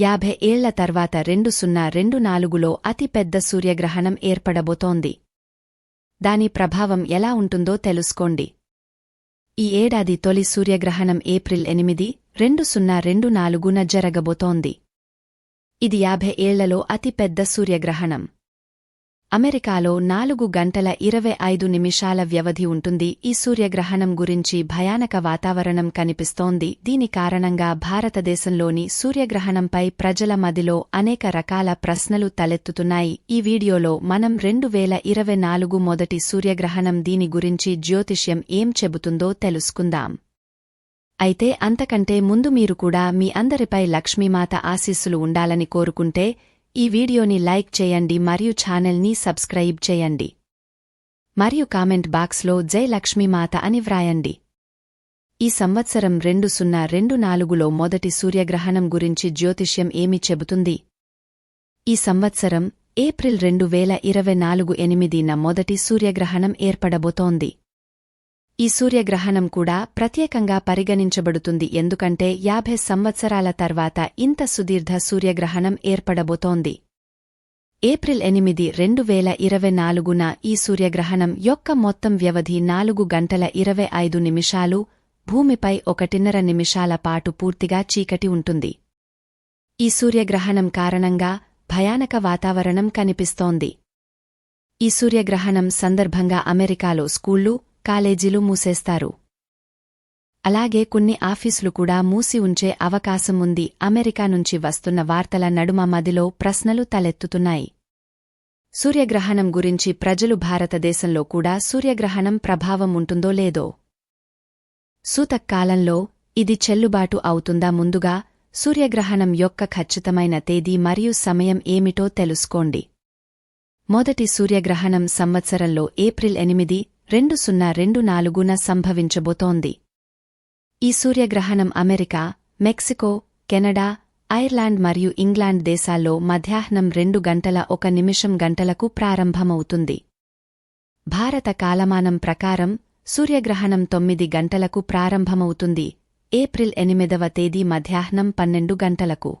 యాభై ఏళ్ళ తర్వాత రెండు సున్నా రెండు నాలుగులో అతిపెద్ద సూర్యగ్రహణం ఏర్పడబోతోంది. దాని ప్రభావం ఎలా ఉంటుందో తెలుసుకోండి. ఈ ఏడాది తొలి సూర్యగ్రహణం ఏప్రిల్ ఎనిమిది రెండు సున్నా రెండు నాలుగున జరగబోతోంది. ఇది యాభై ఏళ్ళలో అతిపెద్ద సూర్యగ్రహణం. అమెరికాలో నాలుగు గంటల ఇరవై ఐదు నిమిషాల వ్యవధి ఉంటుంది. ఈ సూర్యగ్రహణం గురించి భయానక వాతావరణం కనిపిస్తోంది. దీని కారణంగా భారతదేశంలోని సూర్యగ్రహణంపై ప్రజల మదిలో అనేక రకాల ప్రశ్నలు తలెత్తుతున్నాయి. ఈ వీడియోలో మనం రెండు వేల ఇరవై నాలుగు మొదటి సూర్యగ్రహణం దీని గురించి జ్యోతిష్యం ఏం చెబుతుందో తెలుసుకుందాం. అయితే అంతకంటే ముందు మీరు కూడా మీ అందరిపై లక్ష్మీమాత ఆశీస్సులు ఉండాలని కోరుకుంటే ఈ వీడియోని లైక్ చేయండి మరియు ఛానల్ని సబ్స్క్రైబ్ చేయండి. మరియు కామెంట్ బాక్స్లో జై లక్ష్మీమాత అని వ్రాయండి. ఈ సంవత్సరం రెండు సున్నా రెండు నాలుగులో మొదటి సూర్యగ్రహణం గురించి జ్యోతిష్యం ఏమి చెబుతుంది? ఈ సంవత్సరం ఏప్రిల్ రెండు వేల ఇరవై నాలుగు ఎనిమిదిన మొదటి సూర్యగ్రహణం ఏర్పడబోతోంది. ఈ సూర్యగ్రహణం కూడా ప్రత్యేకంగా పరిగణించబడుతుంది. ఎందుకంటే యాభై సంవత్సరాల తర్వాత ఇంత సుదీర్ఘ సూర్యగ్రహణం ఏర్పడబోతోంది. ఏప్రిల్ ఎనిమిది రెండు వేల ఇరవై నాలుగున ఈ సూర్యగ్రహణం యొక్క మొత్తం వ్యవధి నాలుగు గంటల ఇరవై ఐదు నిమిషాలు భూమిపై ఒకటిన్నర నిమిషాల పాటు పూర్తిగా చీకటి ఉంటుంది. ఈ సూర్యగ్రహణం కారణంగా భయానక వాతావరణం కనిపిస్తోంది. ఈ సూర్యగ్రహణం సందర్భంగా అమెరికాలో స్కూళ్ళు కాలేజీలు మూసేస్తారు. అలాగే కొన్ని ఆఫీసులు కూడా మూసి ఉంచే అవకాశం ఉంది అమెరికా నుంచి వస్తున్న వార్తల నడుమ మదిలో ప్రశ్నలు తలెత్తుతున్నాయి. సూర్యగ్రహణం గురించి ప్రజలు భారతదేశంలో కూడా సూర్యగ్రహణం ప్రభావం ఉంటుందో లేదో? సూతకాలంలో ఇది చెల్లుబాటు అవుతుందా ముందుగా? సూర్యగ్రహణం యొక్క ఖచ్చితమైన తేదీ మరియు సమయం ఏమిటో తెలుసుకోండి. మొదటి సూర్యగ్రహణం సంవత్సరంలో ఏప్రిల్ ఎనిమిది రెండు సున్నా రెండు నాలుగున సంభవించబోతోంది. ఈ సూర్యగ్రహణం అమెరికా మెక్సికో కెనడా ఐర్లాండ్ మరియు ఇంగ్లాండ్ దేశాల్లో మధ్యాహ్నం రెండు గంటల ఒక నిమిషం గంటలకు ప్రారంభమవుతుంది. భారత కాలమానం ప్రకారం సూర్యగ్రహణం తొమ్మిది గంటలకు ప్రారంభమవుతుంది ఏప్రిల్ ఎనిమిదవ తేదీ మధ్యాహ్నం పన్నెండు గంటలకు.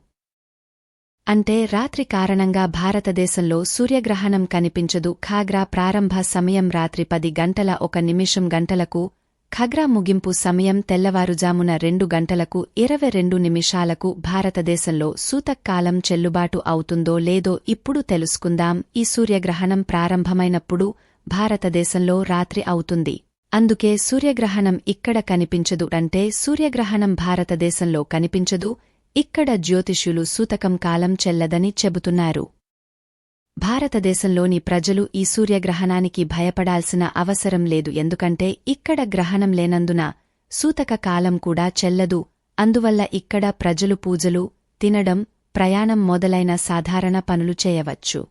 అంటే రాత్రి కారణంగా భారతదేశంలో సూర్యగ్రహణం కనిపించదు. ఖాగ్రా ప్రారంభ సమయం రాత్రి పది గంటల ఒక నిమిషం గంటలకు ఖగ్రా ముగింపు సమయం తెల్లవారుజామున రెండు గంటలకు ఇరవై రెండు నిమిషాలకు భారతదేశంలో సూతక్కాలం చెల్లుబాటు అవుతుందో లేదో ఇప్పుడు తెలుసుకుందాం. ఈ సూర్యగ్రహణం ప్రారంభమైనప్పుడు భారతదేశంలో రాత్రి అవుతుంది. అందుకే సూర్యగ్రహణం ఇక్కడ కనిపించదు. అంటే సూర్యగ్రహణం భారతదేశంలో కనిపించదు. ఇక్కడ జ్యోతిష్యులు సూతకం కాలం చెల్లదని చెబుతున్నారు. భారతదేశంలోని ప్రజలు ఈ సూర్యగ్రహణానికి భయపడాల్సిన అవసరం లేదు ఎందుకంటే ఇక్కడ గ్రహణం లేనందున సూతక కాలం కూడా చెల్లదు. అందువల్ల ఇక్కడ ప్రజలు పూజలు తినడం ప్రయాణం మొదలైన సాధారణ పనులు చేయవచ్చు.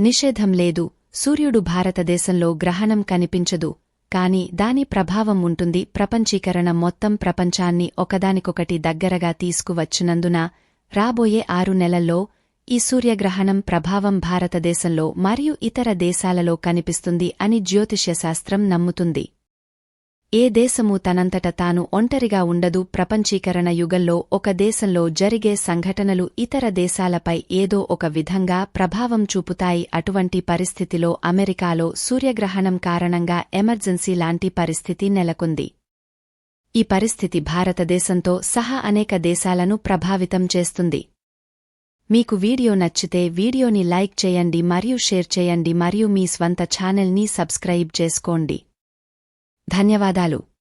నిషేధం లేదు. సూర్యుడు భారతదేశంలో గ్రహణం కనిపించదు. కాని దాని ప్రభావం ఉంటుంది ప్రపంచీకరణ మొత్తం ప్రపంచాన్ని ఒకదానికొకటి దగ్గరగా తీసుకువచ్చినందున రాబోయే ఆరు నెలల్లో ఈ సూర్యగ్రహణం ప్రభావం భారతదేశంలో మరియు ఇతర దేశాలలో కనిపిస్తుంది అని జ్యోతిష్యశాస్త్రం నమ్ముతుంది. ఏ దేశమూ తనంతట తాను ఒంటరిగా ఉండదు. ప్రపంచీకరణ యుగంలో ఒక దేశంలో జరిగే సంఘటనలు ఇతర దేశాలపై ఏదో ఒక విధంగా ప్రభావం చూపుతాయి. అటువంటి పరిస్థితిలో అమెరికాలో సూర్యగ్రహణం కారణంగా ఎమర్జెన్సీ లాంటి పరిస్థితి నెలకొంది. ఈ పరిస్థితి భారతదేశంతో సహా అనేక దేశాలను ప్రభావితం చేస్తుంది. మీకు వీడియో నచ్చితే వీడియోని లైక్ చేయండి మరియు షేర్ చేయండి మరియు మీ స్వంత ఛానల్ని సబ్స్క్రైబ్ చేసుకోండి. ధన్యవాదాలు.